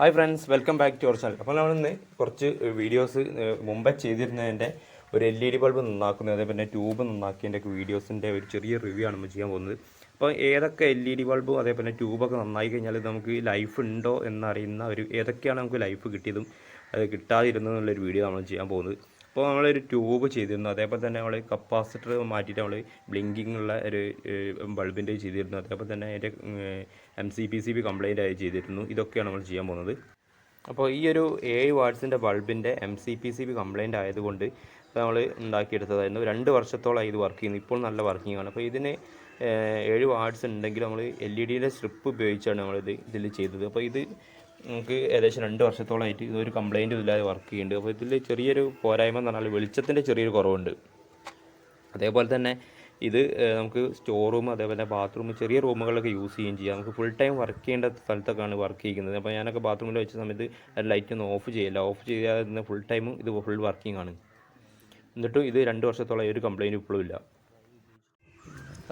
Hi friends welcome back to our channel അപ്പോൾ നമ്മളിന്ന് കുറച്ച് വീഡിയോസ് മുമ്പേ ചെയ്തിരുന്നതിന്റെ ഒരു എൽ ഇ ഡി ബൾബ് നന്നാക്കുന്നത് അതേപോലെ ട്യൂബ് നന്നാക്കിയതിന്റെ ഒക്കെ വീഡിയോസിന്റെ ഒരു ചെറിയ റിവ്യൂ ആണ് നമ്മൾ ചെയ്യാൻ പോകുന്നത്. അപ്പോൾ ഏതൊക്കെ എൽ ഇ ഡി ബൾബും അതേപോലെ ട്യൂബൊക്കെ നന്നായി കഴിഞ്ഞാൽ നമുക്ക് ലൈഫ് ഉണ്ടോ എന്നറിയുന്ന ഒരു ഏതൊക്കെയാണ് നമുക്ക് ലൈഫ് കിട്ടിയതും അത് കിട്ടാതിരുന്നതെന്നുള്ളൊരു വീഡിയോ നമ്മൾ ചെയ്യാൻ പോകുന്നത്. അപ്പോൾ നമ്മൾ ഒരു ട്യൂബ് ചെയ്തിരുന്നു. അതേപോലെ തന്നെ നമ്മൾ കപ്പാസിറ്റർ മാറ്റിയിട്ട് നമ്മൾ ബ്ലിങ്കിങ് ഉള്ള ഒരു ബൾബിന്റെ ചെയ്തിരുന്നു. അതേപോലെ തന്നെ അതിന്റെ M C P C B complaint ആയി ചെയ്തിരുന്നു. ഇതൊക്കെയാണ് നമ്മൾ ചെയ്യാൻ പോകുന്നത്. അപ്പോൾ ഈ ഒരു ഏഴ് വാട്ട്സിന്റെ ബൾബിന്റെ M C P C B complaint ആയതുകൊണ്ട് നമ്മൾ ഉണ്ടാക്കിയെടുത്തതായിരുന്നു. രണ്ട് വർഷത്തോളമായി ഇത് വർക്ക് ചെയ്യുന്നു. ഇപ്പോൾ നല്ല വർക്കിംഗ് ആണ്. അപ്പോൾ ഇതിന് ഏഴ് വാട്ട്സ് ഉണ്ടെങ്കിൽ നമ്മൾ എൽ ഇ ഡിയുടെ സ്ട്രിപ്പ് ഉപയോഗിച്ചാണ് നമ്മളിത് ഇതിൽ ചെയ്തത്. അപ്പോൾ ഇത് നമുക്ക് ഏകദേശം രണ്ട് വർഷത്തോളമായിട്ട് ഇതൊരു കംപ്ലൈന്റും ഇല്ലാതെ വർക്ക് ചെയ്യുന്നുണ്ട്. അപ്പോൾ ഇതിൽ ചെറിയൊരു പോരായ്മ എന്ന് പറഞ്ഞാൽ വെളിച്ചത്തിന്റെ ചെറിയൊരു കുറവുണ്ട്. അതേപോലെ തന്നെ ഇത് നമുക്ക് സ്റ്റോർ റൂം അതേപോലെ ബാത്റൂം ചെറിയ റൂമുകളിലൊക്കെ യൂസ് ചെയ്യുകയും ചെയ്യാം. നമുക്ക് ഫുൾ ടൈം വർക്ക് ചെയ്യേണ്ട സ്ഥലത്തൊക്കെയാണ് വർക്ക് ചെയ്യുന്നത് അപ്പോൾ ഞാനൊക്കെ ബാത്റൂമിൽ വെച്ച സമയത്ത് ലൈറ്റ് ഒന്നും ഓഫ് ചെയ്യില്ല. ഓഫ് ചെയ്യാതെ ഫുൾ ടൈമും ഇത് ഫുൾ വർക്കിംഗ് ആണ്. എന്നിട്ടും ഇത് രണ്ട് വർഷത്തോളം ഒരു കംപ്ലയിന്റ് ഇപ്പോഴും ഇല്ല.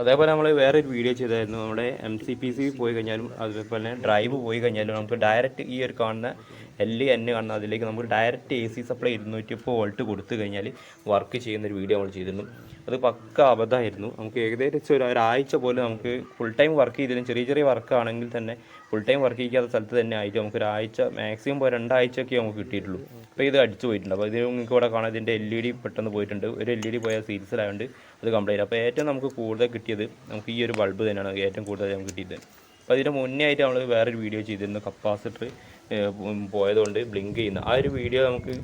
അതേപോലെ നമ്മൾ വേറെ ഒരു വീഡിയോ ചെയ്തായിരുന്നു. നമ്മുടെ എം സി പി സി പോയി കഴിഞ്ഞാലും അതേപോലെ ഡ്രൈവ് പോയി കഴിഞ്ഞാലും നമുക്ക് ഡയറക്റ്റ് ഈ ഒരു കാണുന്ന എൽ എൻ കാണുന്ന അതിലേക്ക് നമുക്ക് ഡയറക്റ്റ് എ സി സപ്ലൈ ഇരുന്നൂറ്റി ഇപ്പോൾ വോൾട്ട് കൊടുത്തു കഴിഞ്ഞാൽ വർക്ക് ചെയ്യുന്ന ഒരു വീഡിയോ നമ്മൾ ചെയ്തിരുന്നു. അത് പക്ക അബദ്ധമായിരുന്നു. നമുക്ക് ഏകദേശം ഒരു ഒരാഴ്ച പോലും നമുക്ക് ഫുൾ ടൈം വർക്ക് ചെയ്തിരുന്നു ചെറിയ ചെറിയ വർക്ക് ആണെങ്കിൽ തന്നെ ഫുൾ ടൈം വർക്ക് ചെയ്യാത്ത സ്ഥലത്ത് തന്നെ ആയിട്ട് നമുക്ക് ഒരാഴ്ച മാക്സിമം ഇപ്പോൾ രണ്ടാഴ്ചയൊക്കെ നമുക്ക് കിട്ടിയിട്ടുള്ളൂ. അപ്പോൾ ഇത് അടിച്ചു പോയിട്ടുണ്ട്. അപ്പോൾ ഇത് നിങ്ങൾക്ക് ഇവിടെ കാണാം ഇതിന്റെ എൽ ഇ ഡി പെട്ടെന്ന് പോയിട്ടുണ്ട്. ഒരു എൽ ഇ ഡി പോയ സീരീസിലായതുകൊണ്ട് അത് കംപ്ലൈന്റ് അപ്പോൾ ഏറ്റവും നമുക്ക് കൂടുതൽ കിട്ടിയത് നമുക്ക് ഈ ഒരു ബൾബ് തന്നെയാണ്. ഏറ്റവും കൂടുതൽ നമുക്ക് കിട്ടിയത്. അപ്പോൾ അതിന്റെ മുന്നേ ആയിട്ട് നമ്മൾ വേറൊരു വീഡിയോ ചെയ്തിരുന്നു. കപ്പാസിറ്റർ പോയതുകൊണ്ട് ബ്ലിങ്ക് ചെയ്യുന്ന ആ ഒരു വീഡിയോ നമുക്ക്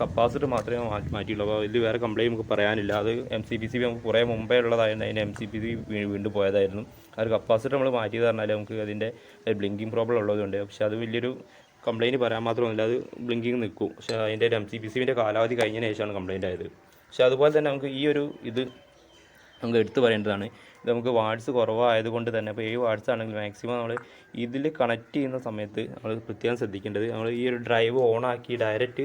കപ്പാസിറ്റർ മാത്രമേ മാറ്റി മാറ്റിയുള്ളൂ അപ്പോൾ ഇതിൽ വേറെ കംപ്ലൈന്റ് നമുക്ക് പറയാനില്ല. അത് എം സി പി സി നമുക്ക് കുറേ മുമ്പേ ഉള്ളതായിരുന്നു. അതിന്റെ എം സി പി സി വീണ്ടും പോയതായിരുന്നു. ആ ഒരു കപ്പാസിറ്റർ നമ്മൾ മാറ്റിയത് പറഞ്ഞാൽ നമുക്ക് അതിന്റെ ബ്ലിങ്കിങ് പ്രോബ്ലം ഉള്ളതുകൊണ്ട്. പക്ഷേ അത് വലിയൊരു കംപ്ലയിന്റ് പറയാൻ മാത്രമൊന്നുമില്ല. അത് ബ്ലിങ്കിങ് നിൽക്കും. പക്ഷേ അതിന്റെ എം സി പി സിന്റെ കാലാവധി കഴിഞ്ഞതിന് ശേഷമാണ് കംപ്ലയിന്റ് ആയത്. പക്ഷേ അതുപോലെ തന്നെ നമുക്ക് ഈ ഒരു ഇത് നമുക്ക് എടുത്തു പറയേണ്ടതാണ്. ഇത് നമുക്ക് വാട്സ് കുറവായതുകൊണ്ട് തന്നെ അപ്പോൾ ഏഴ് വാട്സ് ആണെങ്കിൽ മാക്സിമം നമ്മൾ ഇതിൽ കണക്ട് ചെയ്യുന്ന സമയത്ത് നമ്മൾ പ്രത്യേകം ശ്രദ്ധിക്കേണ്ടത് നമ്മൾ ഈ ഒരു ഡ്രൈവ് ഓണാക്കി ഡയറക്റ്റ്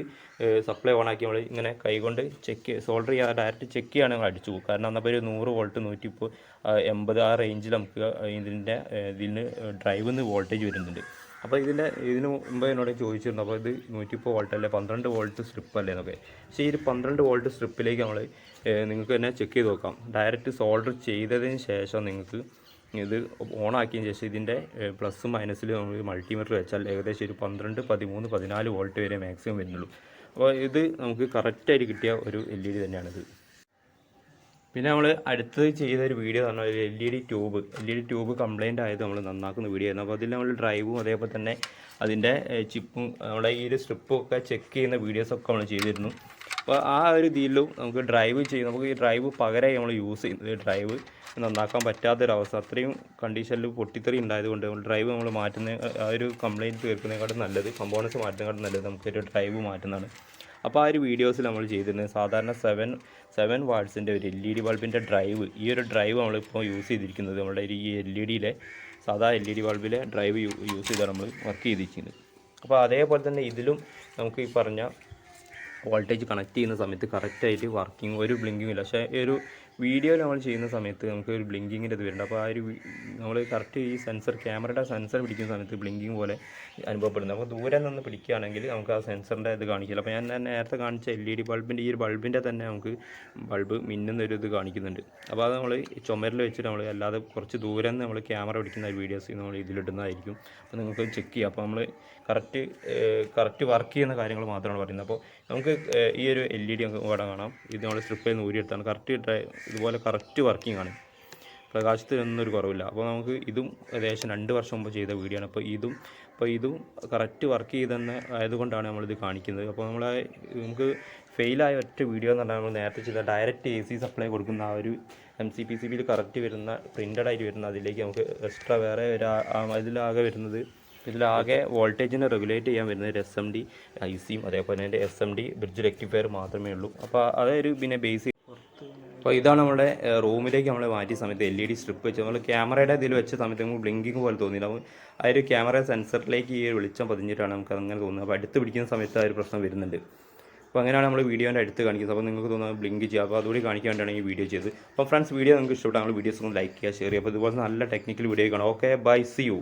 സപ്ലൈ ഓണാക്കി നമ്മൾ ഇങ്ങനെ കൈകൊണ്ട് ചെക്ക് സോൾഡർ ചെയ്യാതെ ഡയറക്റ്റ് ചെക്ക് ചെയ്യാണ് നമ്മൾ അടിച്ചു പോകും കാരണം എന്നപ്പോൾ ഒരു നൂറ് വോൾട്ട് നൂറ്റി ഇപ്പോൾ എൺപത് ആ റേഞ്ചിൽ നമുക്ക് ഇതിന്റെ ഇതിന് ഡ്രൈവിൽ നിന്ന് വോൾട്ടേജ് വരുന്നുണ്ട്. അപ്പോൾ ഇതിന്റെ ഇതിന് മുമ്പ് എന്നോട് ചോദിച്ചിരുന്നു അപ്പോൾ ഇത് നൂറ്റിപ്പോൾ വോൾട്ട് അല്ലേ പന്ത്രണ്ട് വോൾട്ട് സ്ട്രിപ്പ് അല്ലേ എന്നൊക്കെ. പക്ഷേ ഈ ഒരു പന്ത്രണ്ട് വോൾട്ട് സ്ട്രിപ്പിലേക്ക് നമ്മൾ നിങ്ങൾക്ക് തന്നെ ചെക്ക് ചെയ്ത് നോക്കാം. ഡയറക്റ്റ് സോൾഡർ ചെയ്തതിന് ശേഷം നിങ്ങൾക്ക് ഇത് ഓൺ ഓണാക്കിയതിന് ശേഷം ഇതിന്റെ പ്ലസ് മൈനസിൽ നമ്മൾ മൾട്ടിമീറ്റർ വെച്ചാൽ ഏകദേശം ഒരു പന്ത്രണ്ട് പതിമൂന്ന് പതിനാല് വോൾട്ട് വരെ മാക്സിമം വരുന്നുള്ളൂ. അപ്പോൾ ഇത് നമുക്ക് കറക്റ്റായിട്ട് കിട്ടിയ ഒരു എൽ ഇ ഡി തന്നെയാണിത്. പിന്നെ നമ്മൾ അടുത്ത് ചെയ്ത ഒരു വീഡിയോ എന്ന് പറഞ്ഞാൽ L E D tube L E D tube complaint ആയത് നമ്മൾ നന്നാക്കുന്ന വീഡിയോ ആയിരുന്നു. അപ്പോൾ അതിൽ നമ്മൾ ഡ്രൈവും അതേപോലെ തന്നെ അതിന്റെ ചിപ്പും നമ്മുടെ ഈ ഒരു സ്ട്രിപ്പും ഒക്കെ ചെക്ക് ചെയ്യുന്ന വീഡിയോസൊക്കെ നമ്മൾ ചെയ്തിരുന്നു. അപ്പോൾ ആ ഒരു ഇതിലും നമുക്ക് ഡ്രൈവ് ചെയ്യും നമുക്ക് ഈ ഡ്രൈവ് പകരമായി നമ്മൾ യൂസ് ചെയ്യുന്നത്. ഡ്രൈവ് നന്നാക്കാൻ പറ്റാത്തൊരവസ്ഥ. അത്രയും കണ്ടീഷനിൽ പൊട്ടിത്തെറി ഉണ്ടായതുകൊണ്ട് നമ്മൾ ഡ്രൈവ് നമ്മൾ മാറ്റുന്ന ആ ഒരു കംപ്ലൈന്റ് തീർക്കുന്നതിനെക്കാട്ടും നല്ലത് കമ്പോണൻസ് മാറ്റുന്നതിനെക്കാട്ടും നല്ലത് നമുക്കൊരു ഡ്രൈവ് മാറ്റുന്നതാണ്. അപ്പോൾ ആ ഒരു വീഡിയോസിൽ നമ്മൾ ചെയ്തിരുന്നത് സാധാരണ സെവൻ സെവൻ വാട്ട്സിന്റെ ഒരു എൽ ഇ ഡി ബൾബിന്റെ ഡ്രൈവ് ഈ ഒരു ഡ്രൈവ് നമ്മളിപ്പോൾ യൂസ് ചെയ്തിരിക്കുന്നത് നമ്മുടെ ഈ എൽ ഇ ഡിയിലെ സാധാ എൽ ഇ ഡി ബൾബിലെ ഡ്രൈവ് യൂസ് ചെയ്താണ് നമ്മൾ വർക്ക് ചെയ്തിരിക്കുന്നത്. അപ്പോൾ അതേപോലെ തന്നെ ഇതിലും നമുക്ക് ഈ പറഞ്ഞ വോൾട്ടേജ് കണക്ട് ചെയ്യുന്ന സമയത്ത് കറക്റ്റായിട്ട് വർക്കിംഗ് ഒരു ബ്ലിങ്കിങ് ഇല്ല. പക്ഷേ ഒരു വീഡിയോയിൽ നമ്മൾ ചെയ്യുന്ന സമയത്ത് നമുക്ക് ഒരു ബ്ലിങ്കിങ്ങിന്റെ ഇത് വരുന്നുണ്ട്. അപ്പോൾ ആ ഒരു നമ്മൾ കറക്റ്റ് ഈ സെൻസർ ക്യാമറയുടെ സെൻസർ പിടിക്കുന്ന സമയത്ത് ബ്ലിങ്കിങ് പോലെ അനുഭവപ്പെടുന്നത് അപ്പോൾ ദൂരെ നിന്ന് പിടിക്കുകയാണെങ്കിൽ നമുക്ക് ആ സെൻസറിന്റെ ഇത് കാണിക്കില്ല. അപ്പോൾ ഞാൻ നേരത്തെ കാണിച്ച എൽ ഇ ഡി ബൾബിന്റെ ഈ ഒരു ബൾബിന്റെ തന്നെ നമുക്ക് ബൾബ് മിന്നുന്ന ഒരു ഇത് കാണിക്കുന്നുണ്ട്. അപ്പോൾ അത് നമ്മൾ ചുമരിൽ വെച്ചിട്ട് നമ്മൾ അല്ലാതെ കുറച്ച് ദൂരെ നിന്ന് നമ്മൾ ക്യാമറ പിടിക്കുന്ന വീഡിയോസ് നമ്മൾ ഇതിലിടുന്നതായിരിക്കും. അപ്പോൾ നിങ്ങൾക്ക് ചെക്ക് ചെയ്യാം. അപ്പോൾ നമ്മൾ കറക്റ്റ് കറക്റ്റ് വർക്ക് ചെയ്യുന്ന കാര്യങ്ങൾ മാത്രമാണ് പറയുന്നത്. അപ്പോൾ നമുക്ക് ഈ ഒരു എൽ ഇ ഡി നമുക്ക് ഇവിടെ കാണാം. ഇത് നമ്മൾ സ്ട്രിപ്പിൽ നിന്ന് ഊരിയെടുത്താണ്. കറക്റ്റ് ഇതുപോലെ കറക്റ്റ് വർക്കിംഗ് ആണ്. പ്രകാശത്തിനൊന്നും ഒരു കുറവില്ല. അപ്പോൾ നമുക്ക് ഇതും ഏകദേശം രണ്ട് വർഷം മുമ്പ് ചെയ്ത വീഡിയോ ആണ്. അപ്പോൾ ഇതും അപ്പോൾ ഇതും കറക്റ്റ് വർക്ക് ചെയ്തെന്ന് ആയതുകൊണ്ടാണ് നമ്മളിത് കാണിക്കുന്നത്. അപ്പോൾ നമ്മൾ നമുക്ക് ഫെയിലായ ഒറ്റ വീഡിയോ എന്ന് പറഞ്ഞാൽ നമ്മൾ നേരത്തെ ചെയ്ത ഡയറക്റ്റ് എ സി സപ്ലൈ കൊടുക്കുന്ന ആ ഒരു എം സി പി സി ബിയിൽ കറക്റ്റ് വരുന്ന പ്രിന്റഡ് ആയിട്ട് വരുന്ന അതിലേക്ക് നമുക്ക് എക്സ്ട്രാ വേറെ ഒരു ആ- വരുന്നത് ഇതിലാകെ വോൾട്ടേജിനെ റെഗുലേറ്റ് ചെയ്യാൻ വരുന്നത് എസ് എം ഡി ഐ സിയും അതേപോലെ തന്നെ S M D bridge rectifier മാത്രമേ ഉള്ളൂ. അപ്പോൾ അതൊരു പിന്നെ ബേസിക് അപ്പോൾ ഇതാണ് നമ്മുടെ റൂമിലേക്ക് നമ്മൾ മാറ്റിയ സമയത്ത് എൽ ഇ ഡി സ്ട്രിപ്പ് വെച്ച്. നമ്മൾ ക്യാമറയുടെ ഇതിൽ വെച്ച സമയത്ത് നമുക്ക് ബ്ലിങ്കിങ് പോലെ തോന്നിയില്ല. ആ ഒരു ക്യാമറ സെൻസറിലേക്ക് ഈ വെളിച്ചം പതിഞ്ഞിട്ടാണ് നമുക്ക് അങ്ങനെ തോന്നുന്നത്. അപ്പോൾ അടുത്ത് പിടിക്കുന്ന സമയത്ത് ആ ഒരു പ്രശ്നം വരുന്നുണ്ട്. അപ്പോൾ അങ്ങനെയാണ് നമ്മൾ വീഡിയോന്റെ അടുത്ത് കാണിക്കുന്നത്. അപ്പോൾ നിങ്ങൾക്ക് തോന്നുന്നത് ബ്ലിങ്ക് ചെയ്യുക. അപ്പോൾ അതുകൂടി കാണിക്കാൻ വേണ്ടിയാണ് ഈ വീഡിയോ ചെയ്തത്. അപ്പോൾ ഫ്രണ്ട്സ് വീഡിയോ നിങ്ങൾക്ക് ഇഷ്ടപ്പെട്ടാൽ നമ്മൾ വീഡിയോസ് ഒന്ന് ലൈക്ക് ചെയ്യുക ഷെയർ ചെയ്യുക. അപ്പോൾ ഇതുപോലെ നല്ല ടെക്നിക്കൽ വീഡിയോ കാണാം. Okay bye see you